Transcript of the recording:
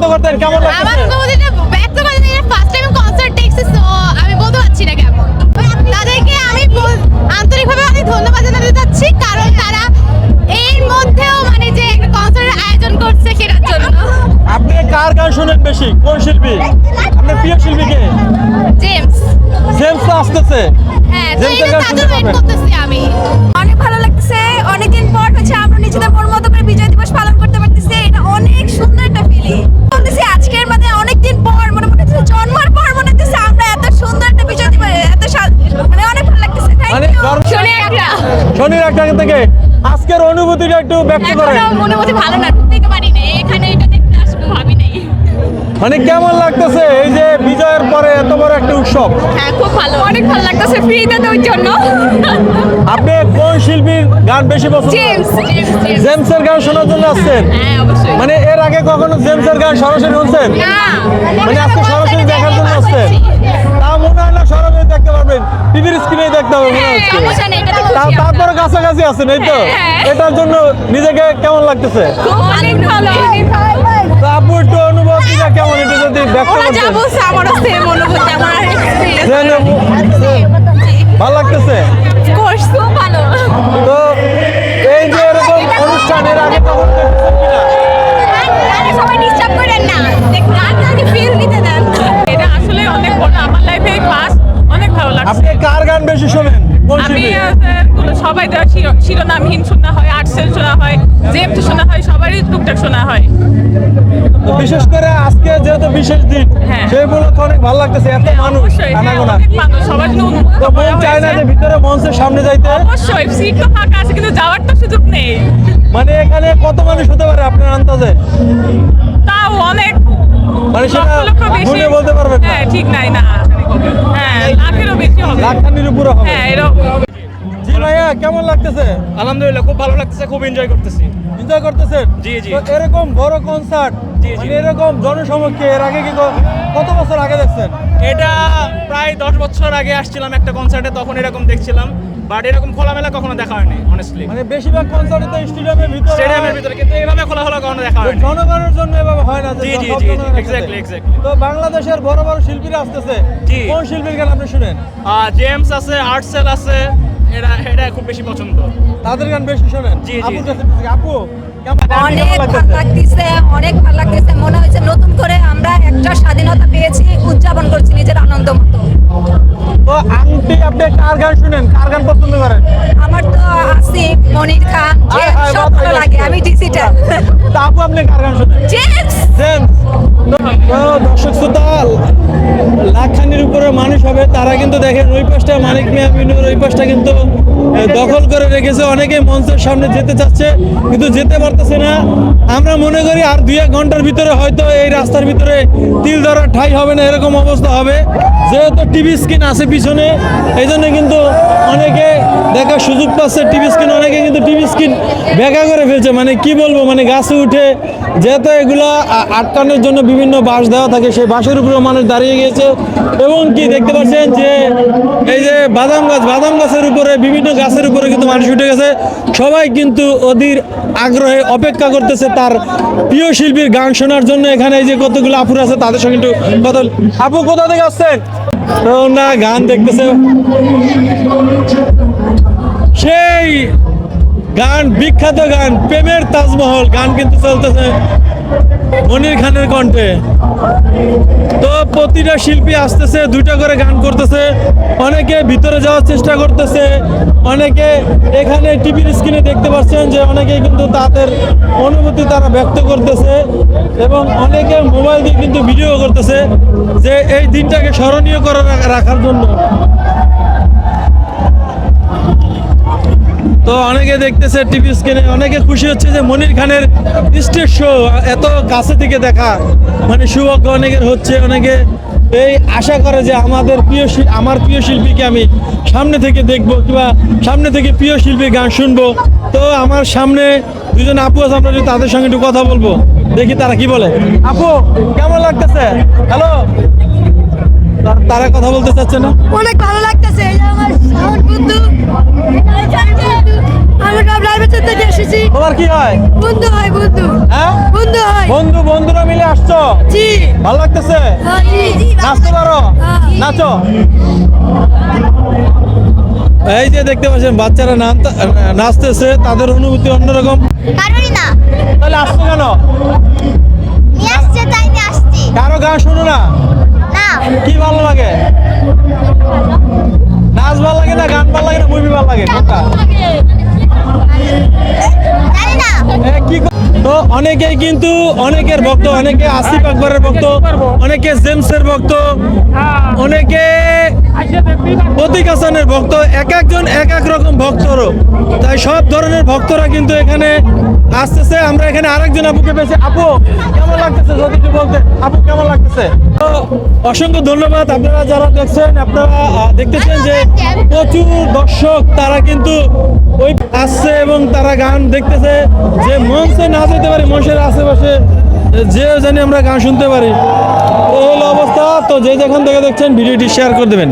ব্যক্ত করতেন কেমন আমার লাগতেছে অনুভূতিটা ব্যক্ত করে দিই ফার্স্ট টাইম কনসার্ট দেখছি তো আমি বলতে পারছি না কেমন। তাদেরকে আমি আন্তরিকভাবে অনেক ধন্যবাদ জানাতে চাচ্ছি কারণ তারা এর মধ্যেও মানে যে একটা কনসার্টের আয়োজন করছে সেটার জন্য। আপনি কার গান শোনেন বেশি? কোন শিল্পী? আপনার প্রিয় শিল্পী কে? জেমস জেমস তো আসতেছে। হ্যাঁ তো জেমসের গান শুনতে পাবেন। থেকে আজকের অনুভূতিটা একটু ব্যক্ত করেন। এখনও ভালো না ঢুকতে পারি না এখানে এটা দেখতে আসব ভাবি নাই। মানে কেমন লাগতেছে এই যে বিজয়ের পরে এত বড় একটা উৎসব? হ্যাঁ খুব ভালো অনেক ভালো লাগতেছে ফ্রিতে জন্য। আপনি কোন শিল্পীর গান বেশি পছন্দ জেমস জেমসের গান শোনার জন্য আসছেন? হ্যাঁ অবশ্যই। মানে এর আগে কখনো জেমসের গান সরাসরি শুনছেন? না মানে আজকে সরাসরি দেখার জন্য আসছেন? টিভির স্ক্রিনে দেখতে হবে মনে হ্যাঁ, হচ্ছে তারপরে কাছাকাছি আছেন এই তো? হ্যাঁ। এটার জন্য নিজেকে কেমন লাগতেছে? আপু একটু অনুভূতিটা কেমন এটা যদি ব্যক্ত আমার ভালো লাগতেছে? সবাই দেওয়া শিরোনামহীন শোনা হয় আর্টসেল শোনা হয় জেমস শোনা হয় সবারই টুকটাক শোনা হয়। বিশেষ করে আজকে যেহেতু বিশেষ দিন হ্যাঁ। সেই উপলক্ষে অনেক ভালো লাগতেছে এত মানুষ হ্যাঁ, আনাগোনা। সবার জন্য উন্মুক্ত করা চায় না যে ভিতরে মঞ্চের সামনে যাইতে। অবশ্যই সিট তো ফাঁকা আছে কিন্তু যাওয়ার তো সুযোগ নেই। মানে এখানে কত মানুষ হতে পারে আপনার আন্দাজে? তাও অনেক। মানে সেটা গুণে বলতে পারবেন না। হ্যাঁ ঠিক নাই না। হ্যাঁ লাখেরও বেশি হবে। লাখখানির উপরে হবে। হ্যাঁ এরকম। ভাইয়া কেমন লাগতেছে আলহামদুলিল্লাহ খুব ভালো লাগতেছে খুব এনজয় করতেছি এনজয় করতেছেন জি, জি। এরকম বড় কনসার্ট জি, জি। মানে এরকম জনসমক্ষে এর আগে কি কত বছর আগে দেখছেন এটা প্রায় দশ বছর আগে আসছিলাম একটা কনসার্টে তখন এরকম দেখছিলাম বাট এরকম খোলামেলা কখনো দেখা হয়নি অনেস্টলি মানে বেশিরভাগ কনসার্টে তো স্টেডিয়ামের ভিতরে স্টেডিয়ামের ভিতরে কিন্তু এইভাবে খোলা খোলা কখনো দেখা হয়নি জনগণের জন্য এভাবে হয় না জি, জি, জি, সাথে। exactly. তো বাংলাদেশের বড় বড় শিল্পীরা আসতেছে। কোন শিল্পীর গান আপনি শুনেন জেমস আছে আর্টসেল আছে এটা এটা খুব বেশি পছন্দ। তাদের গান বেশি শোনেন? জি, জি। আপু অনেক ভালো লাগতেছে? লাগতেছে অনেক ভালো লাগতেছে। মনে হচ্ছে নতুন করে আমরা একটা স্বাধীনতা পেয়েছি উদযাপন করছি নিজের আনন্দ মতো। তো আংটি আপনি কার গান শুনেন? কার গান পছন্দ করেন? আমার তো আসিফ মনির খান সব ভালো লাগে আমি ডিজিটাল তো আপু আপনি কার গান শুনেন? জেমস! জেমস। দর্শক শ্রোতা লাখখানির মানুষ হবে তারা কিন্তু দেখেন ওই পাশটা মানিক মিয়া মিনুর ওই পাশটা কিন্তু দখল করে রেখেছে। অনেকে মঞ্চের সামনে যেতে চাচ্ছে, কিন্তু যেতে পারতেছে না। আমরা মনে করি আর দুই এক ঘণ্টার ভিতরে হয়তো এই রাস্তার ভিতরে তিল ধরার ঠাই হবে না, এরকম অবস্থা হবে। যেহেতু টিভি স্ক্রিন আছে পিছনে এই জন্য কিন্তু অনেকে দেখার সুযোগ পাচ্ছে টিভি স্ক্রিন। অনেকে কিন্তু টিভি স্ক্রিন বেকা করে ফেলছে। মানে কি বলব মানে গাছে উঠে যেহেতু এগুলো আটকানোর জন্য বিভিন্ন বাঁশ দেওয়া থাকে, সেই বাঁশের উপরে মানুষ দাঁড়িয়ে গিয়েছে। এবং কি দেখতে পাচ্ছেন যে, এই যে বাদাম গাছ, বাদাম গাছের উপরে বিভিন্ন গাছের উপরে কিন্তু মানুষ উঠে গেছে। সবাই কিন্তু অধীর আগ্রহে অপেক্ষা করতেছে তার প্রিয় শিল্পীর গান শোনার জন্য। এখানে এই যে কতগুলো আপুর আছে, তাদের সঙ্গে একটু কথা আপু, কোথা থেকে আসছেন? না, গান দেখতেছে। সেই গান, বিখ্যাত গান, প্রেমের তাজমহল, গান কিন্তু চলতেছে মনির খানের কণ্ঠে। তো প্রতিটা শিল্পী আসতেছে, দুইটা করে গান করতেছে, অনেকে ভিতরে যাওয়ার চেষ্টা করতেছে, অনেকে এখানে টিভির স্ক্রিনে দেখতে পাচ্ছেন যে অনেকে কিন্তু তাদের অনুভূতি তারা ব্যক্ত করতেছে এবং অনেকে মোবাইল দিয়ে কিন্তু ভিডিও করতেছে যে এই দিনটাকে স্মরণীয় করে রাখার জন্য। তো অনেকে দেখতেছে টিভি স্ক্রিনে, অনেকে খুশি হচ্ছে যে মনির খানের স্টেজ শো এত কাছে থেকে দেখা। মানে সৌভাগ্য অনেকের হচ্ছে, অনেকে এই আশা করে যে আমাদের প্রিয় আমার প্রিয় শিল্পীকে আমি সামনে থেকে দেখব কিংবা সামনে থেকে প্রিয় শিল্পীর গান শুনব। তো আমার সামনে দুজন আপু আছে, আমরা একটু তাদের সঙ্গে একটু কথা বলব। দেখি তারা কি বলে। আপু, কেমন লাগতেছে? হ্যালো তারা কথা বলতে চাচ্ছে না? অনেক ভালো লাগতেছে আমার আমরা সব লাইভের থেকে এসেছি। তোমার কি হয়? বন্ধু হয় বন্ধু। হ্যাঁ? বন্ধু হয়। বন্ধু বন্ধুরা মিলে আসছো? জি। ভালো লাগতেছে? হ্যাঁ, জি জি নাচতে পারো? হ্যাঁ। নাচো। এই যে দেখতে পাচ্ছেন বাচ্চারা নাচতেছে তাদের অনুভূতি অন্যরকম। কারোরই না। তাহলে আসছো কেন? আসছে তাই আসছি। কারও গান শোনো না? না। কি ভালো লাগে? নাচ ভালো লাগে না গান ভালো লাগে না মুভি ভালো লাগে কোনটা অনেকেই কিন্তু অনেকের ভক্ত অনেকে আসিফ আকবরের ভক্ত অনেকে জেমসের ভক্ত অনেকে প্রতীক হাসানের ভক্ত, এক একজন এক এক রকম ভক্তরও। তাই সব ধরনের ভক্তরা কিন্তু এখানে আসতেছে। আমরা এখানে আরেকজন আপুকে পেয়েছি। আপু, কেমন লাগতেছে? যদি বলতে আপু, কেমন লাগতেছে? তো অসংখ্য ধন্যবাদ। আপনারা যারা দেখছেন, আপনারা দেখতেছেন যে প্রচুর দর্শক, তারা কিন্তু ওই আসছে এবং তারা গান দেখতেছে। যে মঞ্চে না যেতে পারে, মঞ্চের আশেপাশে যে জানি আমরা গান শুনতে পারি। এই হলো অবস্থা। তো যে যেখান থেকে দেখছেন, ভিডিওটি শেয়ার করে দেবেন।